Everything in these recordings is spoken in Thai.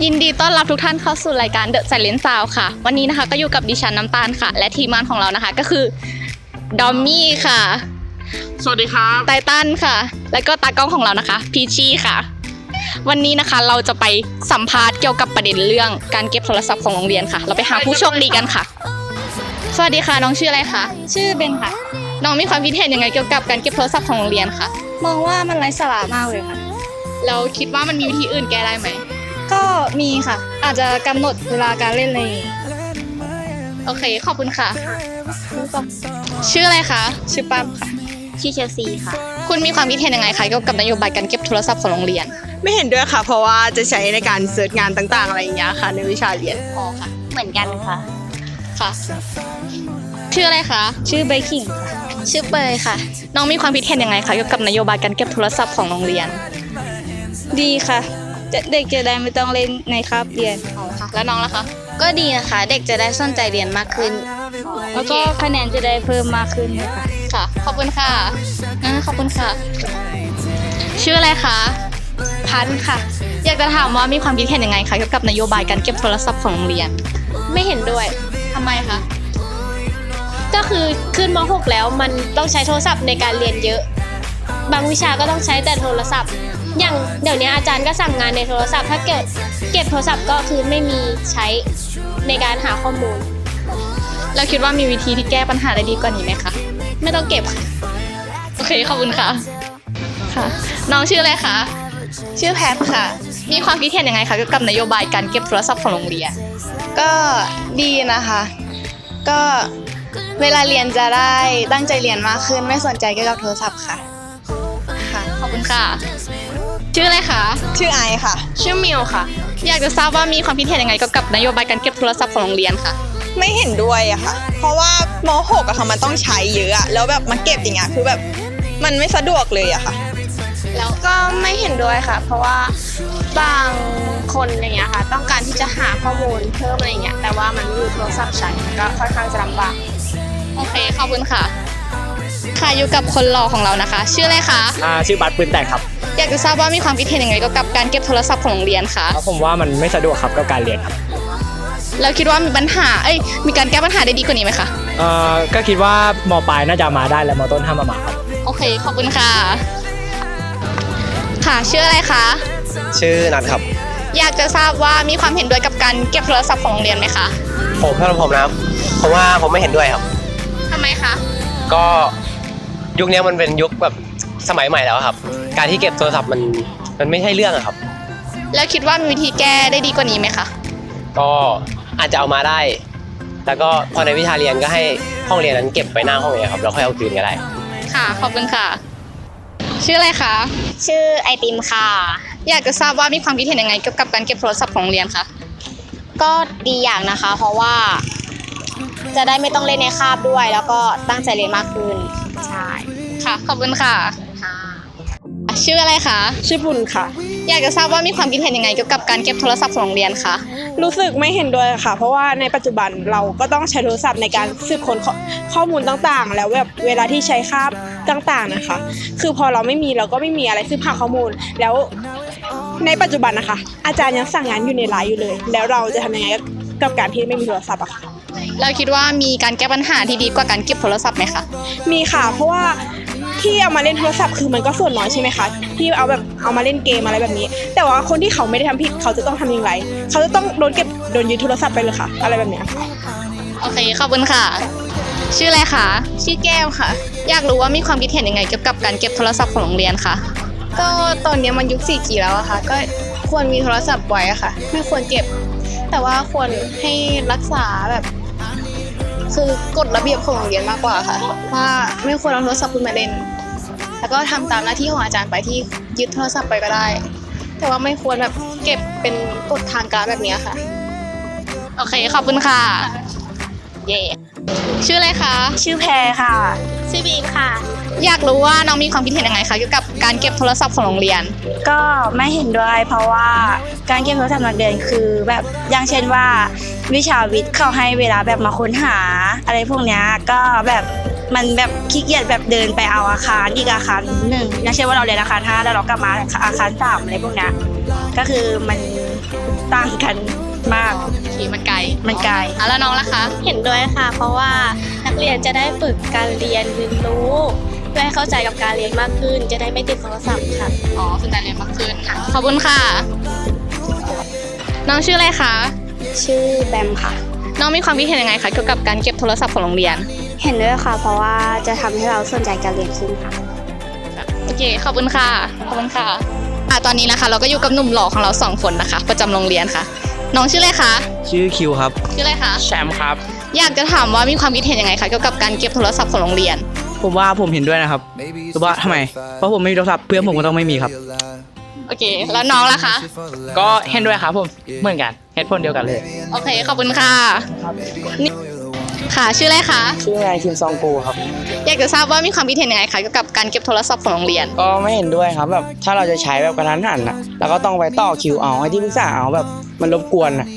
ยินดีต้อนรับทุกท่านเข้าสู่รายการ The Silent Sound ค่ะ วันนี้นะคะก็อยู่กับดิฉันน้ำตาลค่ะ และทีมงานของเรานะคะก็คือดอมมี่ค่ะ สวัสดีครับไตตันค่ะ แล้วก็ตากล้องของเรานะคะพีชี่ค่ะ วันนี้นะคะเราจะไปสัมภาษณ์เกี่ยวกับประเด็นเรื่องการเก็บโทรศัพท์ของโรงเรียนค่ะ เราไปหาผู้โชคดีกันค่ะ สวัสดีค่ะน้องชื่ออะไรคะชื่อเบนค่ะ น้องมีความคิดเห็นยังไงเกี่ยวกับการเก็บโทรศัพท์ของโรงเรียนคะมองว่ามันไร้สาระมากเลยค่ะแล้วคิดว่ามันมีวิธีอื่นแก้ได้ไหม ก็มีค่ะ อาจจะกำหนดเวลาการเล่นอะไรอย่างงี้โอเค ขอบคุณค่ะ ชื่ออะไรคะ ชื่อปั๊มค่ะ ชื่อเชลซีค่ะ คุณมีความคิดเห็นยังไงคะเกี่ยวกับนโยบายการเก็บโทรศัพท์ของโรงเรียน ไม่เห็นด้วยค่ะ เพราะว่าจะใช้ในการเสิร์ชงานต่าง ๆ อะไรอย่างเงี้ยค่ะ ในวิชาเรียนพอค่ะ เหมือนกันค่ะ ค่ะ ชื่ออะไรคะ ชื่อเบคิงค่ะ ชื่อเปยค่ะ น้องมีความคิดเห็นยังไงคะเกี่ยวกับนโยบายการเก็บโทรศัพท์ของโรงเรียน ดีค่ะ จะเด็กจะได้ไม่ต้องเล่นในคาบเรียนอ๋อค่ะ แล้วน้องล่ะคะ ก็ดีนะคะ เด็กจะได้สนใจเรียนมากขึ้น แล้วก็คะแนนจะได้เพิ่มมากขึ้นด้วยค่ะค่ะ ขอบคุณค่ะงั้นขอบคุณค่ะ ชื่ออะไรคะ พันค่ะ อยากจะถามว่ามีความคิดเห็นยังไงคะเกี่ยวกับนโยบายการเก็บโทรศัพท์ของโรงเรียน ไม่เห็นด้วย ทำไมคะ ก็คือขึ้นม .6 แล้วมันต้องใช้โทรศัพท์ในการเรียนเยอะ บางวิชาก็ต้องใช้แต่โทรศัพท์ อย่างเดี๋ยวนี้อาจารย์ก็สั่งงานในโทรศัพท์ ถ้าเกิดเก็บโทรศัพท์ก็คือไม่มีใช้ในการหาข้อมูล เราคิดว่ามีวิธีที่แก้ปัญหาได้ดีกว่านี้ไหมคะ ไม่ต้องเก็บค่ะ โอเคขอบคุณค่ะ ค่ะ น้องชื่ออะไรคะ ชื่อแพทค่ะ มีความคิดเห็นยังไงคะเกี่ยวกับนโยบายการเก็บโทรศัพท์ของโรงเรียน ก็ดีนะคะ ก็เวลาเรียนจะได้ตั้งใจเรียนมากขึ้นไม่สนใจเกี่ยวกับโทรศัพท์ค่ะ ค่ะ ขอบคุณค่ะ ชื่ออะไรคะ ชื่อไอค่ะ ชื่อมิวค่ะ อยากจะทราบว่ามีความคิดเห็นยังไงเกี่ยวกับนโยบายการเก็บโทรศัพท์ของโรงเรียนค่ะ ไม่เห็นด้วยอะค่ะ เพราะว่ามหกอะค่ะมันต้องใช้เยอะอะแล้วแบบมาเก็บอย่างเงี้ยคือแบบมันไม่สะดวกเลยอะค่ะ แล้วก็ไม่เห็นด้วยค่ะ เพราะว่าบางคนอย่างเงี้ยค่ะ ต้องการที่จะหาข้อมูลเพิ่มอะไรเงี้ยแต่ว่ามันไม่มีโทรศัพท์ใช้มันก็ค่อนข้างจะลำบากโอเคขอบคุณค่ะ ค่ะอยู่กับคนหล่อของเรานะคะ ชื่ออะไรคะอ่าชื่อบัตรปืนแตกครับ อยากจะทราบว่ามีความคิดเห็นยังไงเกี่ยวกับการเก็บโทรศัพท์ของโรงเรียนคะเพราะผมว่ามันไม่สะดวกครับกับการเรียนครับแล้วคิดว่ามีปัญหาเอ้ยมีการแก้ปัญหาได้ดีกว่านี้ไหมคะเอ่อก็คิดว่ามปลายน่าจะมาได้และมต้นห้ามมามาครับโอเคขอบคุณค่ะ ค่ะชื่ออะไรคะชื่อนัทครับ อยากจะทราบว่ามีความเห็นด้วยกับการเก็บโทรศัพท์ของโรงเรียนไหมคะผมสำหรับผมนะครับผมว่าผมไม่เห็นด้วยครับทำไมคะก็ ยุคนี้มันเป็นยุคแบบสมัยใหม่แล้วครับ การที่เก็บโทรศัพท์มันมันไม่ใช่เรื่องอะครับ แล้วคิดว่ามีวิธีแก้ได้ดีกว่านี้ไหมคะ ก็อาจจะเอามาได้ แล้วก็พอในวิชาเรียนก็ให้ห้องเรียนนั้นเก็บไปหน้าห้องเลยครับแล้วค่อยเอาคืนก็ได้ ค่ะ ขอบคุณค่ะ ชื่ออะไรคะ ชื่อไอติมค่ะ อยากจะทราบว่ามีความคิดเห็นยังไงเกี่ยวกับการเก็บโทรศัพท์ของโรงเรียนคะ ก็ดีอย่างนะคะ เพราะว่า จะได้ไม่ต้องเล่นในคาบด้วย แล้วก็ตั้งใจเรียนมากขึ้น ใช่ค่ะ ขอบคุณค่ะชื่ออะไรคะ ชื่อบุญค่ะ อยากจะทราบว่ามีความคิดเห็นยังไงเกี่ยวกับการเก็บโทรศัพท์ของโรงเรียนคะ รู้สึกไม่เห็นด้วยค่ะ เพราะว่าในปัจจุบันเราก็ต้องใช้โทรศัพท์ในการสืบค้นข้อข้อมูลต่างๆ แล้วแบบเวลาที่ใช้คาบต่างๆนะคะ คือพอเราไม่มีเราก็ไม่มีอะไรสืบหาข้อมูล แล้วในปัจจุบันนะคะ อาจารย์ยังสั่งงานอยู่ในไลน์อยู่เลย แล้วเราจะทำยังไงกับการที่ไม่มีโทรศัพท์อะค่ะ เราคิดว่ามีการแก้ปัญหาที่ดีกว่าการเก็บโทรศัพท์ไหมคะมีค่ะ เพราะว่าที่เอามาเล่นโทรศัพท์คือมันก็ส่วนน้อยใช่ไหมคะที่เอาแบบเอามาเล่นเกมอะไรแบบนี้ แต่ว่าคนที่เขาไม่ได้ทำผิดเขาจะต้องทำอย่างไร เขาจะต้องโดนเก็บโดนยึดโทรศัพท์ไปเลยค่ะ อะไรแบบเนี้ยค่ะโอเคขอบคุณค่ะ ชื่ออะไรคะชื่อแก้วค่ะ อยากรู้ว่ามีความคิดเห็นยังไงเกี่ยวกับการเก็บโทรศัพท์ของโรงเรียนคะก็ตอนนี้มันยุค 4G แล้วอะค่ะ ก็ควรมีโทรศัพท์ไว้อะค่ะ ไม่ควรเก็บ แต่ว่าควรให้รักษาแบบ คือกฎระเบียบของโรงเรียนมากกว่าค่ะ ว่าไม่ควรเอาโทรศัพท์ขึ้นมาเล่น แล้วก็ทำตามหน้าที่ของอาจารย์ไปที่ยึดโทรศัพท์ไปก็ได้ แต่ว่าไม่ควรแบบเก็บเป็นกฎทางการแบบนี้ค่ะ โอเคขอบคุณค่ะ เย่ชื่ออะไรคะ ชื่อแพรค่ะ ชื่อบีมค่ะ อยากรู้ว่าน้องมีความคิดเห็นยังไงคะเกี่ยวกับการเก็บโทรศัพท์ของโรงเรียน ก็ไม่เห็นด้วยเพราะว่าการเก็บโทรศัพท์นักเรียนคือแบบอย่างเช่นว่า วิชาวิทย์เขาให้เวลาแบบมาค้นหา อะไรพวกเนี้ยก็แบบมันแบบขี้เกียจแบบเดินไปเอาอาคารอีกอาคารหนึ่งอย่างเช่นว่าเราเรียนอาคารห้าแล้วเรากลับมาอาคารสามอะไรพวกเนี้ยก็คือมันต่างกันมากโอเคมันไกลมันไกลอะแล้วน้องล่ะคะ เห็นด้วยค่ะ เพราะว่านักเรียนจะได้ฝึกการเรียนเรียนรู้ เพื่อให้เข้าใจกับการเรียนมากขึ้น จะได้ไม่ติดโทรศัพท์ค่ะ อ๋อสนใจเรียนมากขึ้นค่ะ ขอบคุณค่ะ น้องชื่ออะไรคะ ชื่อแบมค่ะ น้องมีความคิดเห็นยังไงคะเกี่ยวกับการเก็บโทรศัพท์ของโรงเรียน เห็นด้วยค่ะ เพราะว่าจะทำให้เราสนใจการเรียนขึ้นค่ะ โอเค ขอบคุณค่ะ ขอบคุณค่ะอะตอนนี้นะคะ เราก็อยู่กับหนุ่มหล่อของเราสองคนนะคะ ประจำโรงเรียนค่ะ น้องชื่ออะไรคะ ชื่อคิวครับ ชื่ออะไรคะ แชมป์ครับ อยากจะถามว่ามีความคิดเห็นยังไงคะเกี่ยวกับการเก็บโทรศัพท์ของโรงเรียน ผมว่าผมเห็นด้วยนะครับรู้ว่าทำไม เพราะผมไม่มีโทรศัพท์เพื่อนผมก็ต้องไม่มีครับ โอเค แล้วน้องล่ะคะ ก็เห็นด้วยครับผมเหมือนกันเหตุผลเดียวกันเลย โอเค ขอบคุณค่ะนี่ค่ะ ชื่ออะไรคะ ชื่อนายคิมซองโกครับ อยากจะทราบว่ามีความคิดเห็นยังไงคะเกี่ยวกับการเก็บโทรศัพท์ของโรงเรียน ก็ไม่เห็นด้วยครับแบบถ้าเราจะใช้แบบกระทันหันอะแล้วก็ต้องไปต่อคิวเอาให้ที่ปรึกษาเอาแบบมันรบกวนอะ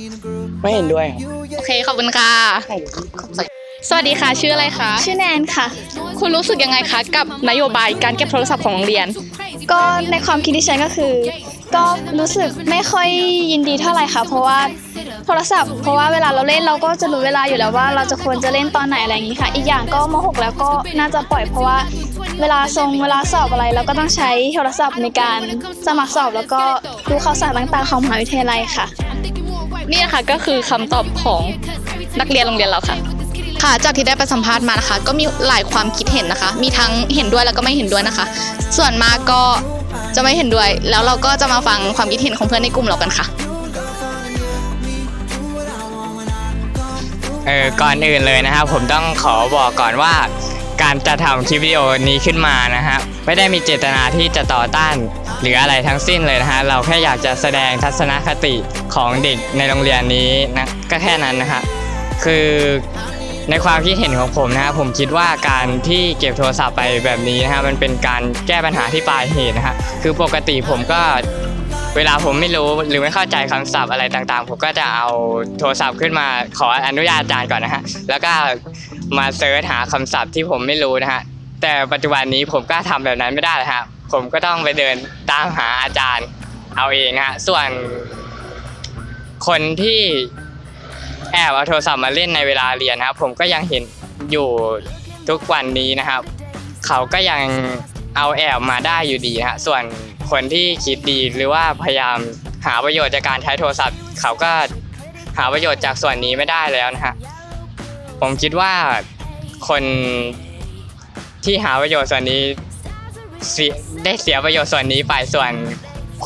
ไม่เห็นด้วยครับ โอเค ขอบคุณค่ะ สวัสดีค่ะ ชื่ออะไรคะ ชื่อแนนค่ะ คุณรู้สึกยังไงคะกับนโยบายการเก็บโทรศัพท์ของโรงเรียน ก็ในความคิดที่ฉันก็คือ ก็รู้สึกไม่ค่อยยินดีเท่าไหร่ค่ะ เพราะว่าโทรศัพท์เพราะว่าเวลาเราเล่นเราก็จะรู้เวลาอยู่แล้วว่าเราจะควรจะเล่นตอนไหนอะไรอย่างนี้ค่ะ อีกอย่างก็ม .6 แล้วก็น่าจะปล่อยเพราะว่าเวลาทรงเวลาสอบอะไรเราก็ต้องใช้โทรศัพท์ในการสมัครสอบแล้วก็ดูข่าวสารต่างๆของมหาวิทยาลัยค่ะ นี่นะคะก็คือคำตอบของนักเรียนโรงเรียนเราค่ะ ค่ะ จากที่ได้ไปสัมภาษณ์มานะคะ ก็มีหลายความคิดเห็นนะคะ มีทั้งเห็นด้วยแล้วก็ไม่เห็นด้วยนะคะ ส่วนมากก็จะไม่เห็นด้วย แล้วเราก็จะมาฟังความคิดเห็นของเพื่อนในกลุ่มเรากันค่ะ เออก่อนอื่นเลยนะครับ ผมต้องขอบอกก่อนว่า การจะทำคลิปวิดีโอนี้ขึ้นมานะฮะไม่ได้มีเจตนาที่จะต่อต้านหรืออะไรทั้งสิ้นเลยนะฮะเราแค่อยากจะแสดงทัศนคติของเด็กในโรงเรียนนี้นะก็แค่นั้นนะฮะคือ ในความคิดเห็นของผมนะฮะผมคิดว่าการที่เก็บโทรศัพท์ไปแบบนี้นะฮะมันเป็นการแก้ปัญหาที่ปลายเหตุนะฮะคือปกติผมก็เวลาผมไม่รู้หรือไม่เข้าใจคำศัพท์อะไรต่างๆ ผมก็จะเอาโทรศัพท์ขึ้นมาขออนุญาตอาจารย์ก่อนนะฮะแล้วก็มาเซิร์ชหาคำศัพท์ที่ผมไม่รู้นะฮะแต่ปัจจุบันนี้ผมก็ทำแบบนั้นไม่ได้แล้วฮะผมก็ต้องไปเดินตามหาอาจารย์เอาเองฮะส่วนคนที่ แอบเอาโทรศัพท์มาเล่นในเวลาเรียนนะครับ ผมก็ยังเห็นอยู่ทุกวันนี้นะครับ เขาก็ยังเอาแอบมาได้อยู่ดีนะฮะส่วนคนที่คิดดีหรือว่าพยายามหาประโยชน์จากการใช้โทรศัพท์ เขาก็หาประโยชน์จากส่วนนี้ไม่ได้แล้วนะฮะผมคิดว่าคนที่หาประโยชน์ส่วนนี้ได้เสียประโยชน์ส่วนนี้ไปส่วน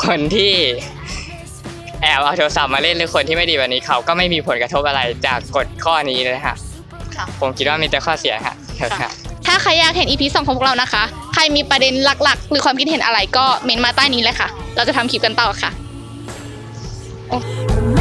คนที่ แอบเอาโทรศัพท์มาเล่นหรือคนที่ไม่ดีแบบนี้เขาก็ไม่มีผลกระทบอะไรจากกฎข้อนี้เลยนะฮะค่ะ ผมคิดว่ามีแต่ข้อเสียฮะถ้าใครอยากเห็น EP 2ของพวกเรานะคะ ใครมีประเด็นหลักๆ หรือความคิดเห็นอะไรก็เมนมาใต้นี้เลยค่ะ เราจะทำคลิปกันต่อค่ะม